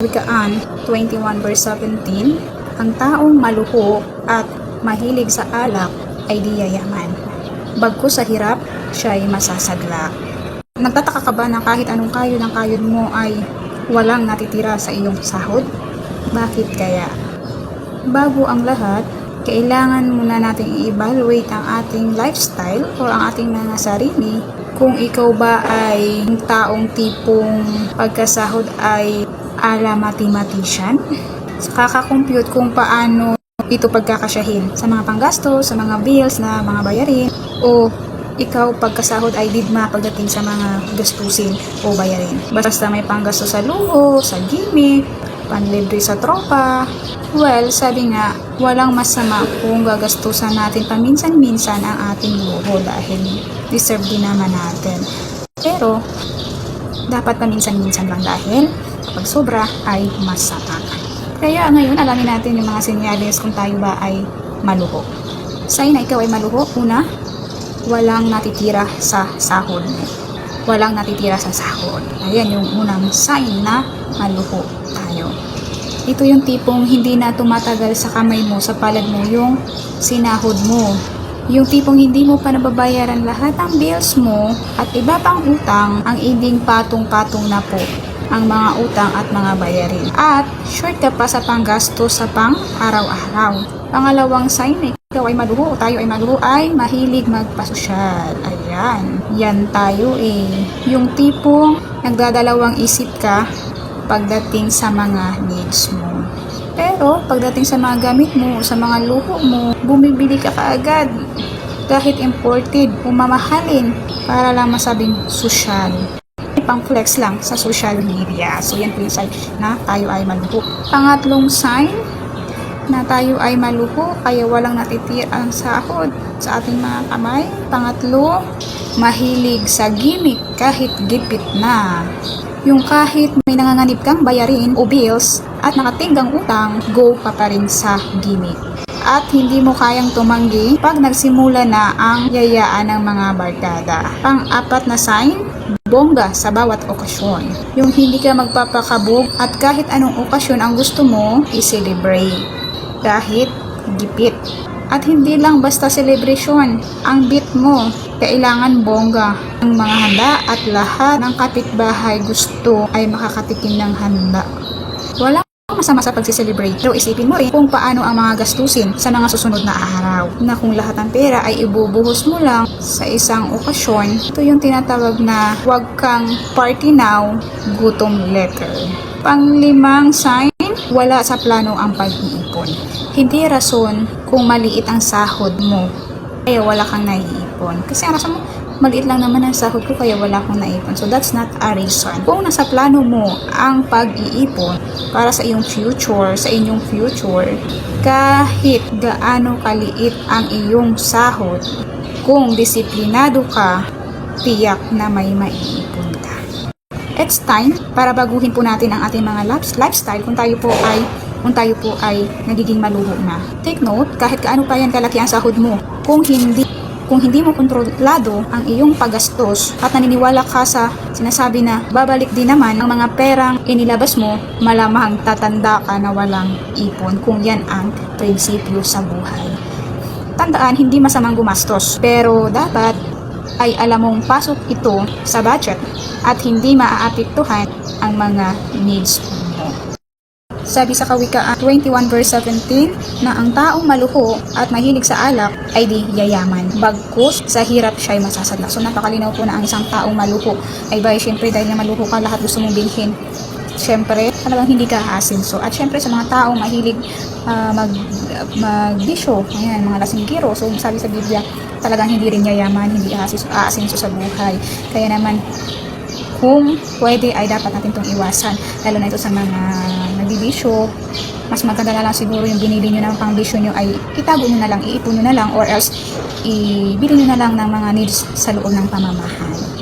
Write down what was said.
Wikaan 21 verse 17, ang taong maluho at mahilig sa alak ay di yayaman. Bagko sa hirap, siya ay masasadla. Nagtataka ka ba na kahit anong kayod ng kayod mo ay walang natitira sa iyong sahod? Bakit kaya? Bago ang lahat, kailangan muna nating i-evaluate ang ating lifestyle o ang ating mga sarili kung ikaw ba ay taong tipong pagkasahod ay ala mathematician. Kakakompute kung paano ito pagkakasyahin sa mga panggasto, sa mga bills na mga bayarin, o ikaw pagkasahod ay digma pagdating sa mga gastusin o bayarin. Basta may panggasto sa luho, sa gimmick, panlibre sa tropa. Well, sabi nga, walang masama kung gagastusan natin paminsan-minsan ang ating luho dahil deserve din naman natin. Pero, dapat paminsan-minsan lang dahil kapag sobra ay masama. Kaya ngayon, alamin natin yung mga senyales kung tayo ba ay maluho. Sign na ikaw ay maluho, una, walang natitira sa sahod. Walang natitira sa sahod. Ayan yung unang sign na maluho tayo. Ito yung tipong hindi na tumatagal sa kamay mo, sa palad mo, yung sinahod mo. Yung tipong hindi mo pa nababayaran lahat ng bills mo at iba pang utang ang inding patong-patong na po ang mga utang at mga bayarin. At short ka pa sa panggasto sa pang araw-araw. Pangalawang sign na ikaw ay maluho o tayo ay maluho ay mahilig magpasosyal. Ayan. Yan tayo eh. Yung tipong nagdadalawang isip ka pagdating sa mga needs mo. Pero pagdating sa mga gamit mo, sa mga luho mo, bumibili ka kaagad. Kahit imported, umamahalin para lang masabing social pang flex lang sa social media. So, yan po yung sign na tayo ay maluho. Pangatlong sign na tayo ay maluho kaya walang natitira ang sahod sa ating mga kamay. Pangatlo, mahilig sa gimmick kahit gipit na. Yung kahit may nanganganib kang bayarin o bills at nakatinggang utang, go ka pa rin sa gimmick. At hindi mo kayang tumanggi pag nagsimula na ang yayaan ng mga barkada. Pang-apat na sign, bongga sa bawat okasyon. Yung hindi ka magpapakabog at kahit anong okasyon ang gusto mo, i-celebrate. Kahit gipit. At hindi lang basta celebration, ang beat mo, kailangan bongga. Ang mga handa at lahat ng kapitbahay gusto ay makakatikim ng handa. Walang masama sa pagsiselebrate. Pero isipin mo rin kung paano ang mga gastusin sa mga susunod na araw. Na kung lahat ng pera ay ibubuhos mo lang sa isang okasyon, ito yung tinatawag na huwag kang party now, gutom later. Panglimang sign, wala sa plano ang pag-iipon. Hindi rason kung maliit ang sahod mo, kaya wala kang naiipon. Kasi ang rason mo, maliit lang naman ang sahod ko kaya wala akong naipon. So that's not a reason. Kung nasa plano mo ang pag-iipon para sa iyong future, sa inyong future, kahit gaano kaliit ang iyong sahod, kung disiplinado ka, tiyak na may maiipon ka. It's time para baguhin po natin ang ating mga life- lifestyle kung tayo po ay kung tayo po ay nagiging maluho na. Take note, kahit kaano pa yan kalaki ang sahod mo, kung hindi kung hindi mo kontrolado ang iyong paggastos at naniniwala ka sa sinasabi na babalik din naman ang mga perang inilabas mo, malamang tatanda ka na walang ipon kung yan ang prinsipyo sa buhay. Tandaan, hindi masamang gumastos, pero dapat ay alam mong pasok ito sa budget at hindi maaapektuhan ang mga needs mo. Sabi sa Kawikaan 21 verse 17 na ang taong maluho at mahilig sa alak ay di yayaman. Bagkus sa hirap siya ay masasadla. So napakalinaw po na ang isang taong maluho ay ba syempre dahil na maluho ka lahat gusto mong bilhin. Syempre, talagang hindi ka aasinso. At syempre sa mga taong mahilig ah, mag magbisyo, ayan, mga lasinggiro. So sabi sa Biblia, talagang hindi rin yayaman, hindi aasinso sa buhay. Kaya naman kung pwede ay dapat natin itong iwasan lalo na ito sa mga nagbibisyo. Mas maganda na lang siguro yung binili nyo ng pangbisyo nyo ay itago nyo na lang, iipon nyo na lang or else ibili nyo na lang ng mga needs sa loob ng pamamahal